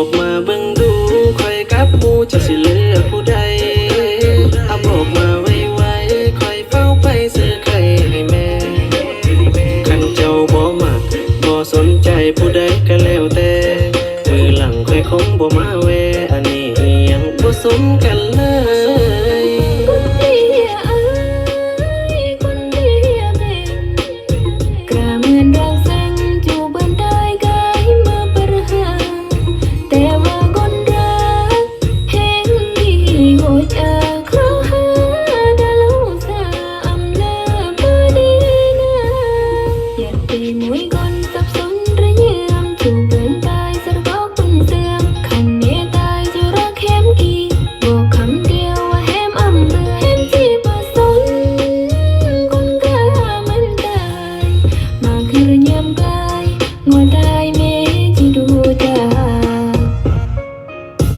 บอกมาเบิ่งดูคอยกับหมูจะสิเลือกผู้ใดถ้าบอกมาไวๆไว้คอยเฝ้าไปซื้อไข่ให้แม่ ขันเจ้าบ่มักบ่สนใจผู้ใดก็แล้วแต่มือหลังคอยคงบ่มาแวอันนี้ยังบ่สมกันเลย what I